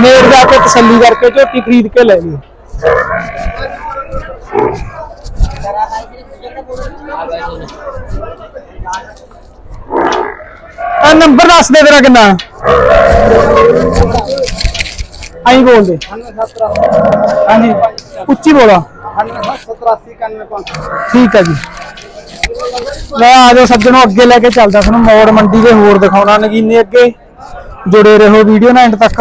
ਨੇੜ ਜਾ ਕੇ ਤਸੱਲੀ ਕਰਕੇ ਝੋਟੀ ਖਰੀਦ ਕੇ ਲੈ ਲਿਓ। ਆ ਨੰਬਰ ਦੱਸ ਦੇ ਤੇਰਾ ਕਿੰਨਾ? ਆਈ ਬੋਲ ਦੇ। ਹਾਂਜੀ ਉੱਚੀ ਬੋਲਾ। ਠੀਕ ਹੈ ਜੀ। ਮੈਂ ਆ ਜਾਓ ਸੱਜਣੋ, ਅੱਗੇ ਲੈ ਕੇ ਚੱਲਦਾ ਤੁਹਾਨੂੰ ਮੋੜ ਮੰਡੀ ਦੇ ਹੋਰ ਦਿਖਾਉਣਾ ਨਗੀਨੇ ਅੱਗੇ। ਜੁੜੇ ਰਹੋ ਵੀਡੀਓ ਨਾਲ ਐਂਡ ਤੱਕ।